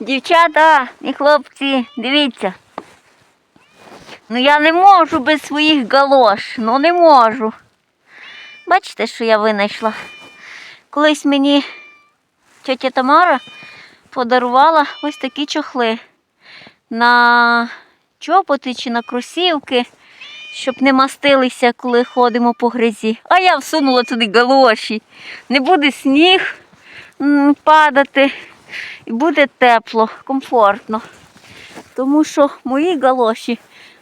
Дівчата і хлопці, дивіться. Ну я не можу без своїх галош. Ну не можу. Бачите, що я винайшла? Колись мені тетя Тамара подарувала ось такі чохли на чоботи чи на кросівки, щоб не мастилися, коли ходимо по грязі. А я всунула туди галоші. Не буде сніг падати і буде тепло, комфортно. Тому що мої галоші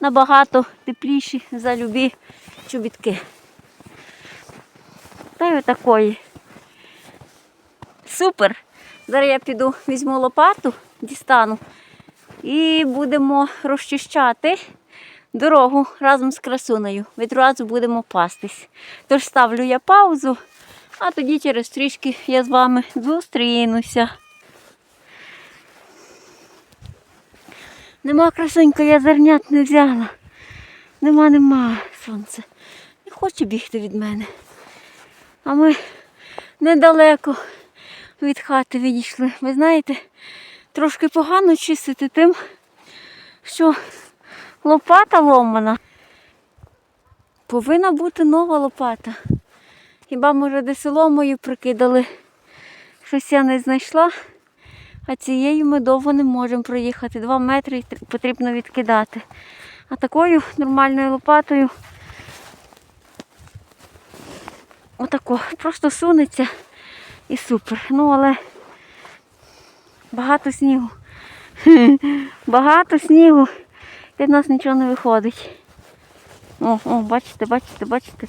набагато тепліші за любі чобітки. Та й отакої. Супер. Зараз я піду візьму лопату, дістану і будемо розчищати дорогу разом з красунею. Відразу будемо пастись. Тож ставлю я паузу, а тоді через трішки я з вами зустрінуся. Нема красунька, я зернят не взяла. Нема, нема сонце. Не хоче бігти від мене. А ми недалеко від хати відійшли. Ви знаєте, трошки погано чистити тим, що лопата ломана. Повинна бути нова лопата. Хіба, може, де соломою прикидали? Щось я не знайшла, а цією ми довго не можемо проїхати. Два метри потрібно відкидати. А такою нормальною лопатою отако, просто сунеться і супер. Ну, але багато снігу. Багато снігу. Від нас нічого не виходить. О, о, бачите, бачите, бачите.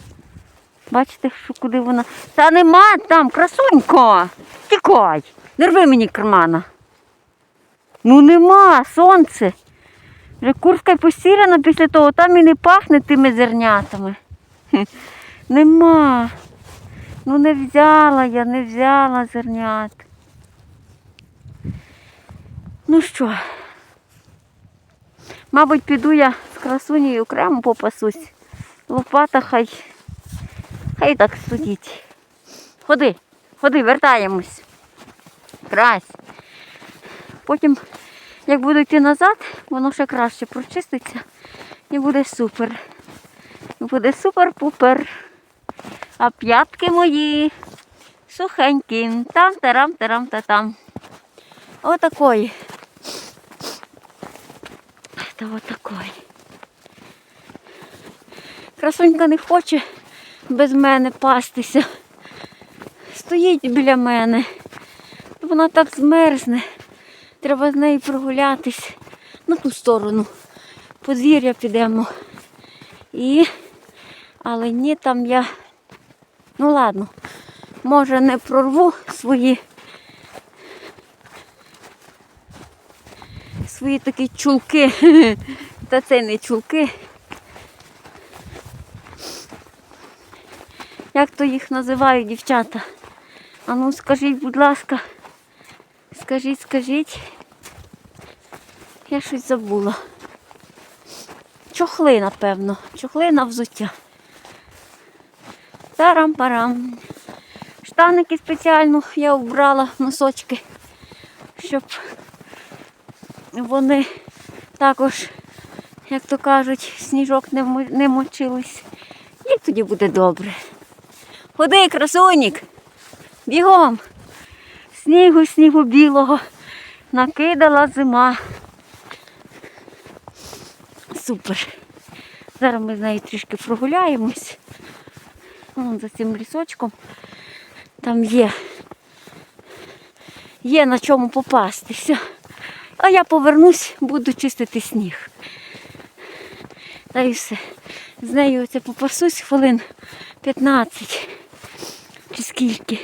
Бачите, що куди вона. Та нема там, красунько! Тікай! Не рви мені кармана. Ну нема, сонце. Вже куртка й після того, там і не пахне тими зернятами. Нема. Ну не взяла я, не взяла зернят. Ну що, мабуть, піду я з красунею окремо попасусь. Лопата хай, хай так судіть. Ходи, ходи, вертаємось. Крась. Потім, як буду йти назад, воно ще краще прочиститься і буде супер. Буде супер-пупер. А п'ятки мої сухенькі. Там, тарам, тарам, та там. Отакої. Та отакої. Красунька не хоче без мене пастися. Стоїть біля мене. Вона так змерзне. Треба з нею прогулятись на ту сторону. Подвір'я підемо. І... Але ні, там я. Ну ладно, може не прорву свої. Свої такі чулки. Та це не чулки. Як то їх називають дівчата? А ну скажіть, будь ласка. Скажіть, скажіть. Я щось забула. Чохли, напевно. Чохли на взуття. Тарам-парам. Штаники спеціально я обрала носочки, щоб вони також, як то кажуть, сніжок не, мочились. І тоді буде добре. Ходи, красунік, бігом. Снігу, снігу білого. Накидала зима. Супер. Зараз ми з нею трішки прогуляємось. Вон за цим лісочком. Там є. Є на чому попастися. А я повернусь, буду чистити сніг. Та й все. З нею оце попасусь хвилин 15 чи скільки.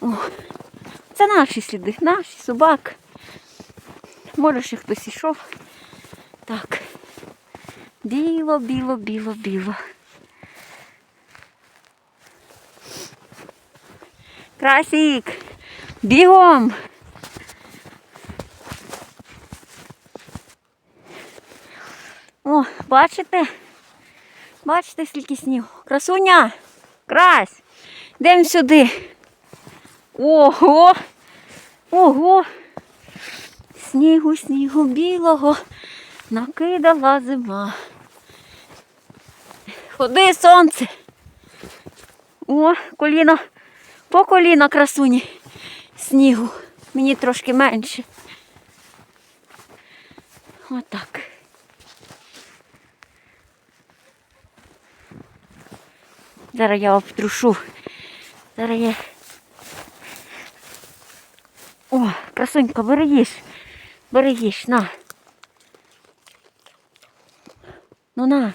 О, це наші сліди, наші собак. Може ще хтось ішов. Так. Біло, біло, біло, біло. Красік, бігом. О, бачите? Бачите, скільки снігу. Красуня, крась, йдемо сюди. Ого! Ого! Снігу, снігу білого накидала зима. Ходи, сонце. О, коліна, по коліна красуні снігу. Мені трошки менше. Отак. Зараз я обтрушу. Зараз я. О, красунька, бери їж, на. Ну на.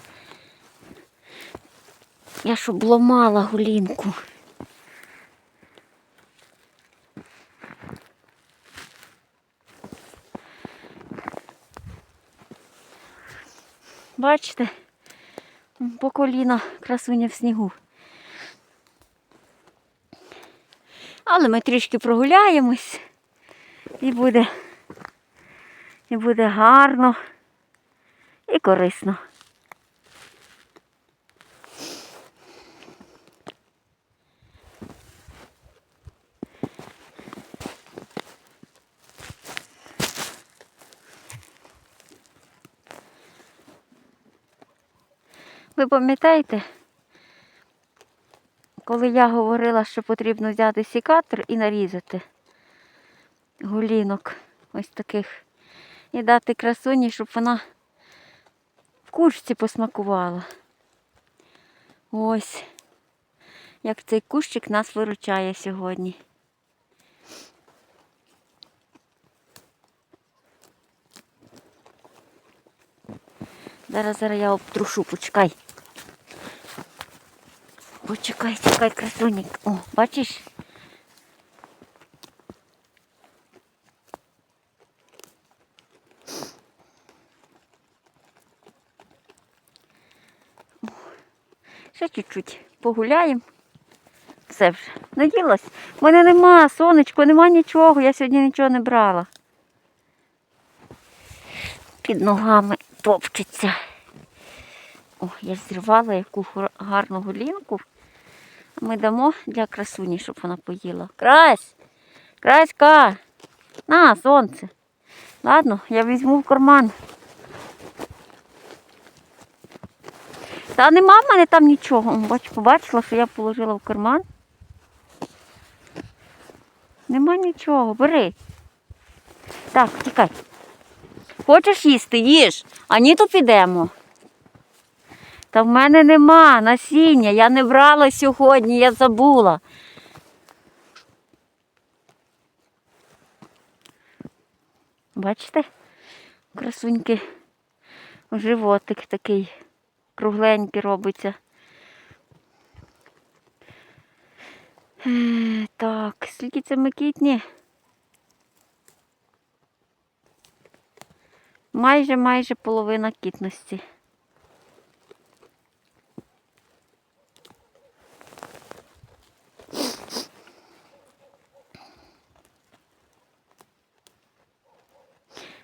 Я ж обламала гулінку. Бачите? По коліна красуня в снігу. Але ми трішки прогуляємось і буде, і буде гарно. І корисно. Ви пам'ятаєте, коли я говорила, що потрібно взяти сікатор і нарізати гулінок ось таких і дати красуні, щоб вона в кущці посмакувала. Ось, як цей кущик нас виручає сьогодні. Зараз, зараз я обтрушу, почекай. Почекай, чекай, красунник. О, бачиш? Чуть-чуть погуляємо. Все вже. Наїлась. У мене нема, сонечко, нема нічого. Я сьогодні нічого не брала. Під ногами топчеться. О, я ж зірвала яку гарну голінку. Ми дамо для красуні, щоб вона поїла. Крась! Краська! На, сонце. Ладно, я візьму в карман. Та нема в мене там нічого. Бач, побачила, що я положила в карман. Нема нічого, бери. Так, тікай. Хочеш їсти, їж, а ні, то підемо. Та в мене нема насіння, я не брала сьогодні, я забула. Бачите? Красуньки, животик такий кругленький робиться. Е, Так, скільки це микітні? Майже майже половина кітності.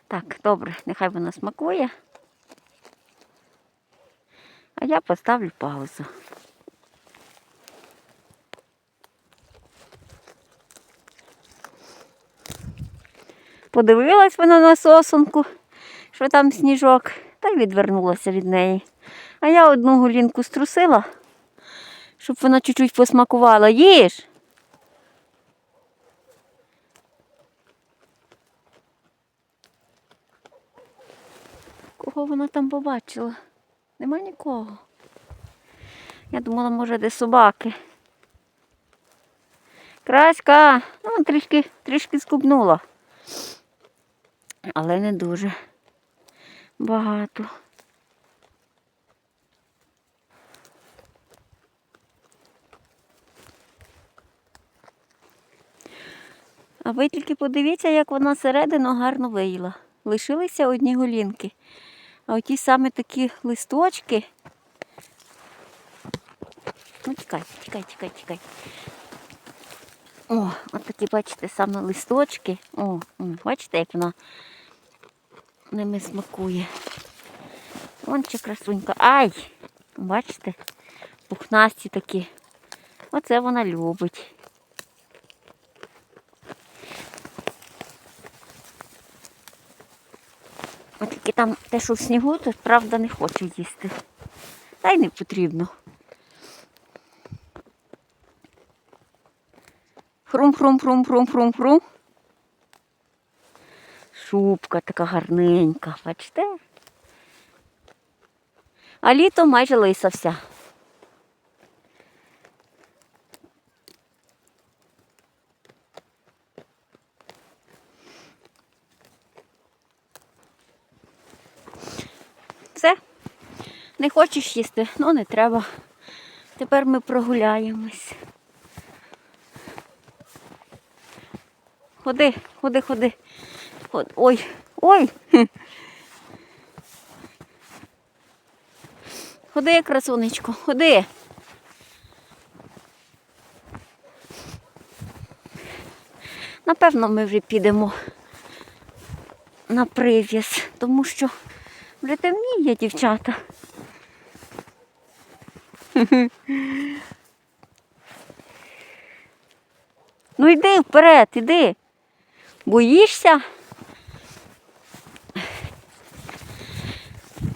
Так, добре, нехай вона смакує. Я поставлю паузу. Подивилась вона на сосунку, що там сніжок, та й відвернулася від неї. А я одну гулінку струсила, щоб вона чуть-чуть посмакувала. Їж! Кого вона там побачила? Нема нікого. Я думала, може, де собаки. Краська, ну, трішки, трішки скубнула. Але не дуже багато. А ви тільки подивіться, як вона середину гарно виїла. Лишилися одні голінки. А оті саме такі листочки. Ну, тікай, тікай, тікай, тікай. О, от такі, бачите, саме листочки. О, бачите, як вона ними смакує. Вон ще красунька. Ай! Бачите? Пухнасті такі. Оце вона любить. Тільки там те, що в снігу, то правда не хоче їсти. Та й не потрібно. Хрум-хрум-хрум-хрум-хрум-хрум. Шубка така гарненька, бачите? А літо майже лиса вся. Все. Не хочеш їсти, ну не треба. Тепер ми прогуляємось. Ходи, ходи, ходи. Ход- Ой, ой. Ходи, красунечко, ходи. Напевно, ми вже підемо на прив'яз, тому що вже темніє, дівчата. Ну йди вперед, іди. Боїшся?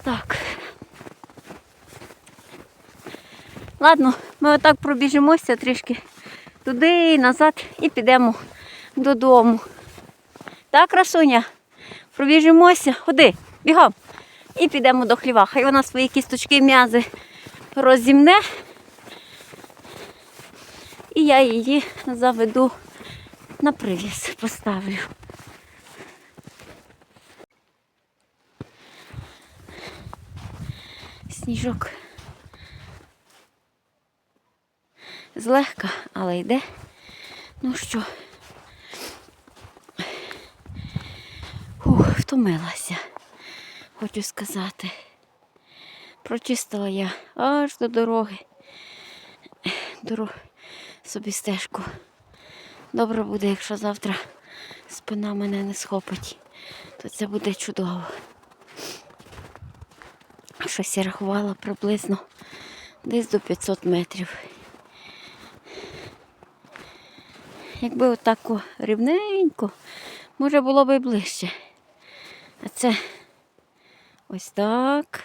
Так. Ладно, ми отак пробіжимося трішки туди і назад і підемо додому. Так, красуня? Пробіжимося, ходи, бігом. І підемо до хліва. Хай вона свої кісточки м'язи розімне. І я її заведу на привіз, поставлю. Сніжок. Злегка, але йде. Ну що? Ух, втомилася, хочу сказати. Прочистила я аж до дороги. Дорогу собі стежку. Добре буде, якщо завтра спина мене не схопить, то це буде чудово. Щось я рахувала приблизно десь до 500 метрів. Якби отако рівненько, може було б і ближче. А це ось так.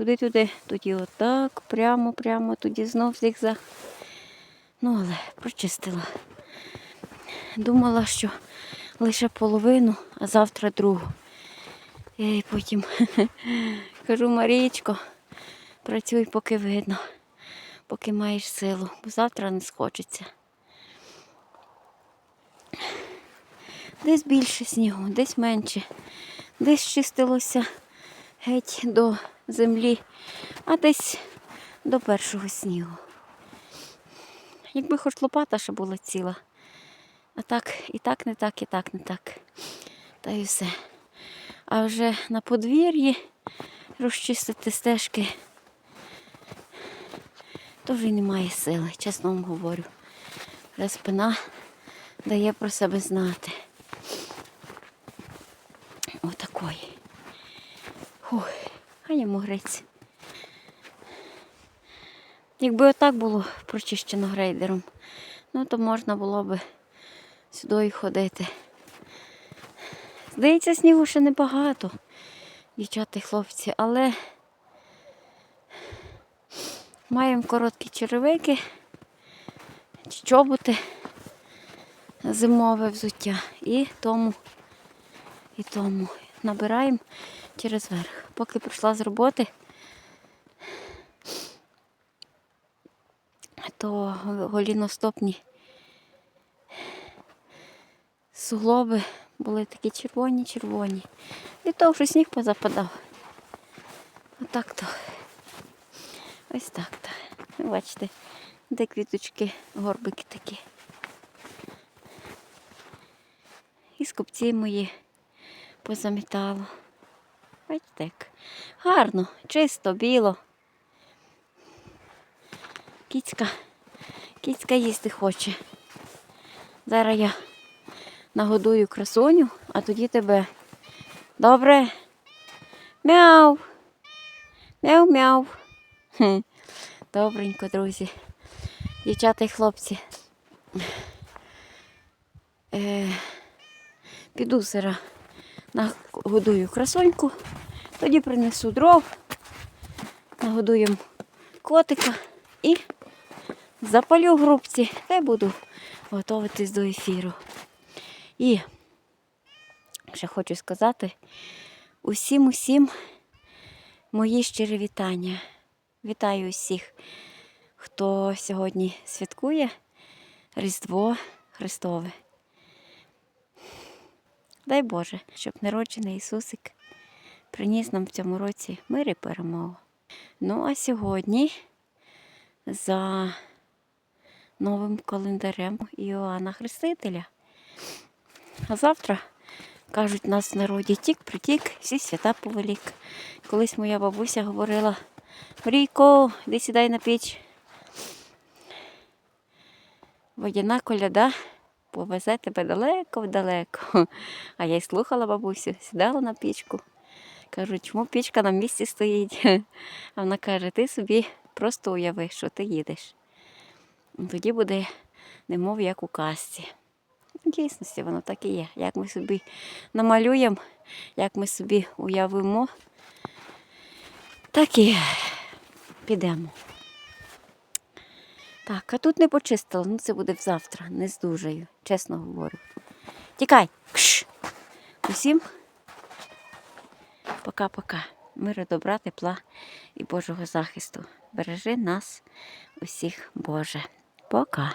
Туди-туди, тоді отак, прямо, прямо, тоді знов зігзаг. Ну, але прочистила. Думала, що лише половину, а завтра другу. Я потім кажу, Марічко, працюй, поки видно, поки маєш силу, бо завтра не схочеться. Десь більше снігу, десь менше, десь чистилося геть до землі, а десь до першого снігу. Якби хоч лопата ще була ціла. А так, і так, не так, і так, не так. Та й все. А вже на подвір'ї розчистити стежки, то вже немає сили, чесно вам говорю. Вже спина дає про себе знати. Отакої. Ой, а йому грець. Якби отак було прочищено грейдером, ну то можна було би сюди і ходити. Здається, снігу ще небагато, дівчата і хлопці, але маємо короткі черевики, чоботи, зимове взуття і тому, і тому набираємо через верх. Поки прийшла з роботи, то голіностопні суглоби були такі червоні-червоні. І то вже сніг позападав. Отак то. Ось так то. Бачите, де квіточки, горбики такі. І скупці мої позамітало. Бачите, як гарно, чисто, біло. Кіцька, кіцька їсти хоче. Зараз я нагодую красуню, а тоді тебе. Добре? Мяу. Мяу-мяу. Добренько, друзі. Дівчата і хлопці. Е, піду зараз нагодую красоньку, тоді принесу дров, нагодуємо котика і запалю в грубці та буду готуватись до ефіру. І ще хочу сказати усім усім мої щирі вітання. Вітаю усіх, хто сьогодні святкує Різдво Христове. Дай Боже, щоб народжений Ісусик приніс нам в цьому році мир і перемогу. Ну а сьогодні за новим календарем Іоанна Хрестителя. А завтра, кажуть, нас в народі тік притік, всі свята повелік. Колись моя бабуся говорила: Мрійко, іди сідай на піч. Водяна коляда повезе тебе далеко-далеко. А я й слухала бабусю, сідала на пічку. Кажу, чому пічка на місці стоїть? А вона каже, ти собі просто уяви, що ти їдеш. Тоді буде, немов як у казці. В дійсності воно так і є. Як ми собі намалюємо, як ми собі уявимо, так і підемо. Так, а тут не почистила, ну це буде завтра, не здужаю, чесно говорю. Тікай! Кш! Усім пока-пока. Миру, добра, тепла і Божого захисту. Бережи нас усіх, Боже. Пока.